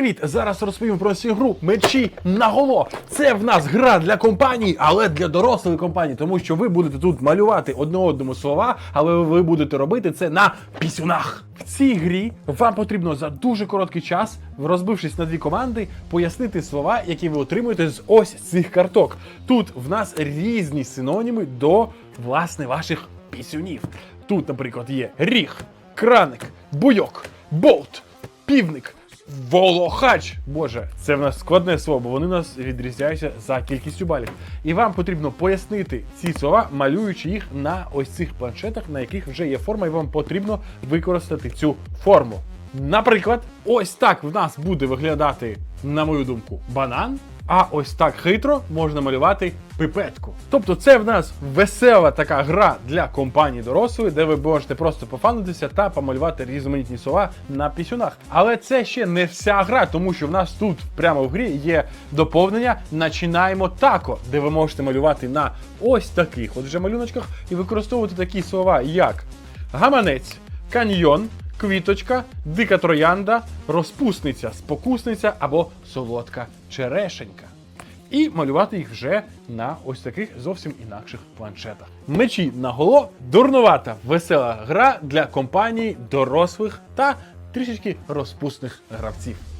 Привіт! Зараз розповім про цю гру мечі наголо. Це в нас гра для компаній, але для дорослої компанії, тому що ви будете тут малювати одне одному слова, але ви будете робити це на пісюнах. В цій грі вам потрібно за дуже короткий час, розбившись на дві команди, пояснити слова, які ви отримуєте з ось цих карток. Тут в нас різні синоніми до власне ваших пісюнів. Тут, наприклад, є ріг, краник, буйок, болт, півник. Волохач! Боже, це в нас складне слово, бо вони нас відрізняються за кількістю балів. І вам потрібно пояснити ці слова, малюючи їх на ось цих планшетах, на яких вже є форма, і вам потрібно використати цю форму. Наприклад, ось так в нас буде виглядати, на мою думку, банан. А ось так хитро можна малювати пипетку. Тобто, це в нас весела така гра для компанії дорослої, де ви можете просто пофанитися та помалювати різноманітні слова на пісюнах. Але це ще не вся гра, тому що в нас тут прямо в грі є доповнення Начинаємо тако, де ви можете малювати на ось таких от вже малюночках і використовувати такі слова, як гаманець, каньйон, квіточка, дика троянда, розпусниця, спокусниця або солодка черешенька. І малювати їх вже на ось таких зовсім інакших планшетах. Мечі наголо дурнувата, весела гра для компаній дорослих та трішечки розпусних гравців.